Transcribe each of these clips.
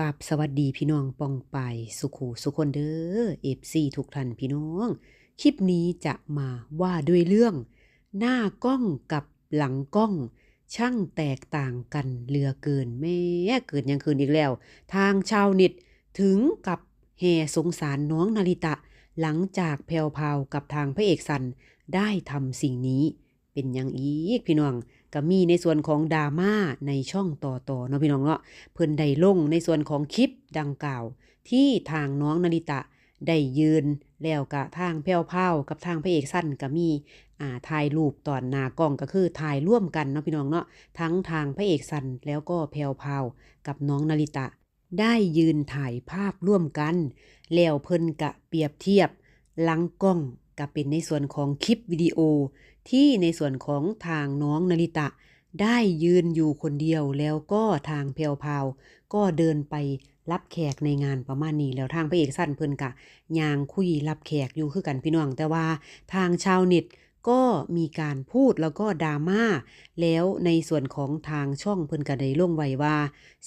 กับสวัสดีพี่น้องปองไปสุขูสุคนเด้อเอฟซีทุกท่านพี่น้อง คลิปนี้จะมาว่าด้วยเรื่อง หน้ากล้องกับหลังกล้อง ช่างแตกต่างกันเหลือเกินแม่เกิดยังคืนอีกแล้ว ทางชาวเน็ตถึงกับแห่สงสารน้องนาริตะ หลังจากแพรวพาวกับทางพระเอกสันได้ทำสิ่งนี้ เป็นอย่างอีกพี่น้อง ก็มีในส่วนของดราม่าในช่องต่อๆเนาะพี่น้องเนาะเพิ่นได้ลงในส่วนของคลิปดังกล่าว ที่ทางน้องนาริตะได้ยืนแล้วกะทางแพรวพรากับทางพระเอกสั้นก็มีอ่าถ่ายรูปตอนหน้ากล้องก็คือถ่ายร่วมกันเนาะพี่น้องเนาะทั้งทางพระเอกสั้นแล้วก็แพรวพรากับน้องนาริตะ ได้ยืนถ่ายภาพร่วมกัน แล้วเพิ่นกะเปรียบเทียบหลังกล้อง ก็เป็นในส่วนของคลิปวิดีโอที่ในส่วนของทางน้องนาริตะ ได้ยืนอยู่คนเดียวแล้วก็ทางเพลวพาวก็เดินไปรับแขกในงานประมาณนี้แล้วทางพระเอกสั้นเพิ่นกะยางคุยรับแขกอยู่คือกันพี่น้อง แต่ว่าทางชาวเน็ตก็มีการพูดแล้วก็ดราม่าแล้วในส่วนของทางช่องเพิ่นก็ได้ลงไว้ว่า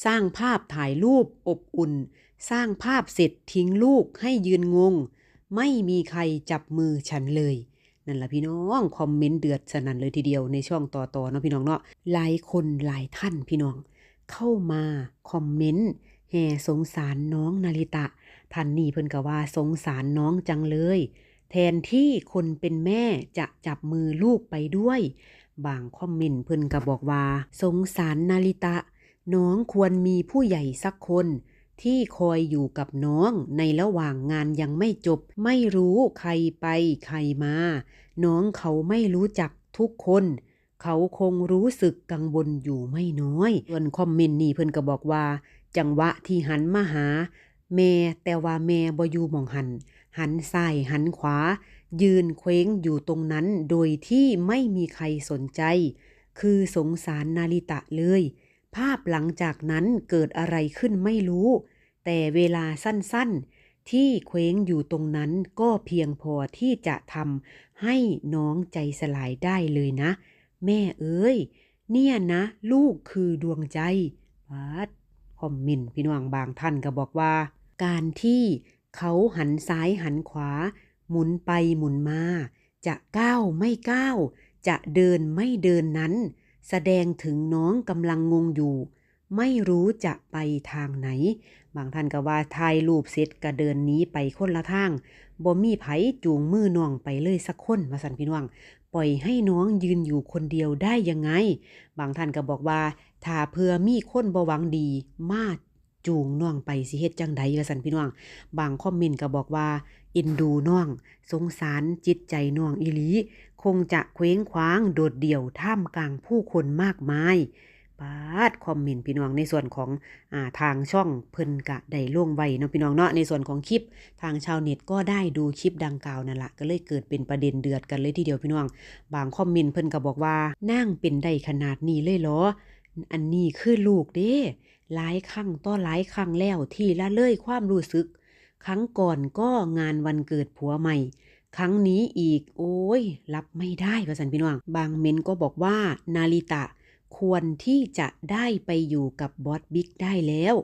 สร้างภาพถ่ายรูปอบอุ่น สร้างภาพเสร็จทิ้งลูกให้ยืนงง ไม่มีใครจับมือฉันเลย นั่นแหละพี่น้องคอมเมนต์เดือดสนั่นเลยทีเดียวในช่องต่อๆเนาะพี่น้องเนาะหลายคนหลายท่านพี่น้อง เข้ามาคอมเมนต์แห่สงสารน้องนาริตะท่านนี่เพิ่นก็ว่าสงสารน้องจังเลย แทนที่คนเป็นแม่จะจับมือลูกไปด้วย บางคอมเมนต์เพิ่นก็บอกว่า สงสารนาริตะ น้องควรมีผู้ใหญ่สักคน ที่คอยอยู่กับน้องในระหว่างงานยังไม่จบ ไม่รู้ใครไปใครมา น้องเขาไม่รู้จักทุกคน เขาคงรู้สึกกังวลอยู่ไม่น้อยส่วนคอมเมนต์นี้เพิ่นก็บอกว่า จังหวะที่หันมาหา แม่แต่ว่าแม่บ่อยู่มองหัน หันซ้ายหันขวา ยืนเคว้งอยู่ตรงนั้นโดยที่ไม่มีใครสนใจ คือสงสารนาริตะเลย ภาพหลังจากนั้นเกิดอะไรขึ้นไม่รู้ แต่เวลาสั้นๆ ที่เคว้งอยู่ตรงนั้นก็เพียงพอที่จะทำให้น้องใจสลายได้เลยนะ แม่เอ้ย เนี่ยนะ ลูกคือดวงใจวัดคอมเมนพี่น้องบางท่านก็บอกว่า การที่เขาหันซ้ายหันขวา หมุนไปหมุนมา จะก้าวไม่ก้าวจะเดินไม่เดินนั้น แสดงถึงน้องกำลังงงอยู่ ไม่รู้จะไปทางไหน บางท่านก็ว่าถ่ายรูปเสร็จก็เดินหนี้ไปคนละทางบ่มีไผจูงมือน้องไปเลยสักคนว่าสันพี่น้อง ปล่อยให้น้องยืนอยู่คนเดียวได้ยังไง บางท่านก็บอกว่า ถ้าเพื่อมีคนบ่หวังดีมาจูงน้องไปสิเฮ็ดจังใดว่าสันพี่น้อง บางคอมเมนต์ก็บอกว่าเอ็นดูน้อง สงสารจิตใจน้องอีหลี คงจะเคว้งคว้างโดดเดี่ยวท่ามกลางผู้คนมากมาย ปาดคอมเมนต์พี่น้องในส่วนของอ่าทางช่องเพิ่นกะได้ลงไว้เนาะพี่น้องเนาะในส่วนของคลิปทางชาวเน็ตก็ได้ดูคลิปดังกล่าวนั่นละก็เลยเกิดเป็นประเด็นเดือดกันเลยทีเดียวพี่น้องบางคอมเมนต์เพิ่นก็บอกว่านั่งเป็นได้ขนาดนี้เลยเหรอ อันนี้คือลูกเด้หลายครั้งต่อหลายครั้งแล้วที่ละเลยความรู้สึก ครั้งก่อนก็งานวันเกิดผัวใหม่ ครั้งนี้อีกโอ้ย รับไม่ได้ประสันพี่น้องบางเมนก็บอกว่านาริตะ ควรที่จะได้ไปอยู่กับบอสบิ๊กได้แล้ว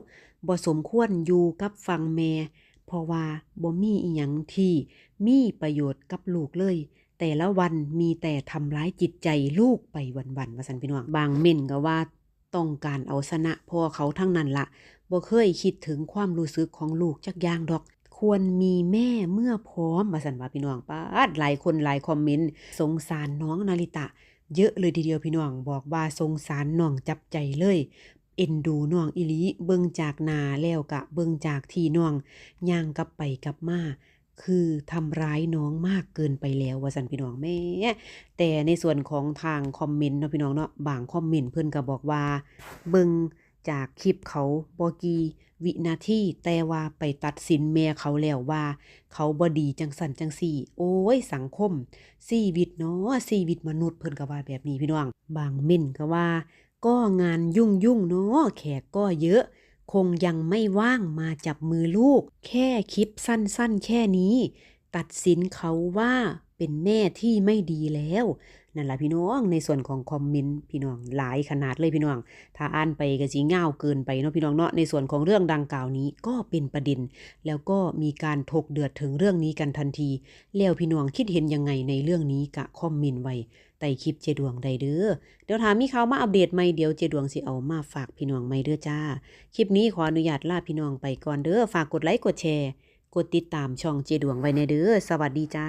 บ่สมควรอยู่กับฟังแม่เพราะว่าบ่มีอีหยังที่มีประโยชน์กับลูกเลย แต่ละวันมีแต่ทำร้ายจิตใจลูกไปวันๆว่าสันพี่น้องบางเม่นก็ว่าต้องการเอาชนะพ่อเขาทั้งนั้นละบ่เคยคิดถึงความรู้สึกของลูกจักอย่างดอก ควรมีแม่เมื่อพร้อมว่าสันว่าพี่น้องป้าหลายคนหลายคอมเมนต์สงสารน้องนาริตะ เยอะเลยทีเดียวพี่น้องบอกว่าสงสารน้องจับใจเลย เอ็นดูน้องอิลีเบิ่งจากนาแล้วกะเบิ่งจากที่น้องย่างกลับไปกลับมาคือทำร้ายน้องมากเกินไปแล้วว่าสันพี่น้องแม่แต่ในส่วนของทางคอมเมนต์เนาะพี่น้องเนาะบางคอมเมนต์เพื่อนก็บอกว่า เบิง จากคลิปเขาบ่กี่วินาทีแต่ว่าไปตัดสินแม่เขาแล้วว่า เขาบ่ดีจังสันจังสี่ โอ้ยสังคมชีวิตเนาะชีวิตมนุษย์เพิ่นก็ว่าแบบนี้พี่น้อง บางเม่นก็ว่า ก็งานยุ่งยุ่งเนาะแขกก็เยอะ คงยังไม่ว่างมาจับมือลูก แค่คลิปสั้นๆ แค่นี้ ตัดสินเขาว่าเป็นแม่ที่ไม่ดีแล้ว นั่นล่ะพี่น้องในส่วนของคอมเมนต์พี่น้องหลายขนาดเลยพี่น้อง ถ้าอ่านไปก็สิยาเกินไปเนาะพี่น้องเนาะในส่วนของเรื่องดังกล่าวนี้ก็เป็นประเด็น แล้วก็มีการถกเดือดถึงเรื่องนี้กันทันที แล้วพี่น้องคิดเห็นยังไงในเรื่องนี้กะคอมเมนต์ไว้ใต้คลิปเจดวงใดเด้อเดี๋ยวถามมีข่าวมาอัปเดตใหมเดี๋ยวเจดวงสิเอามาฝากพี่น้องใหม่เด้อจ้า คลิปนี้ขออนุญาตลาพี่น้องไปก่อนเด้อฝากกดไลค์กดแชร์ กดติดตามช่องเจดวงไว้ในเด้อสวัสดีจ้า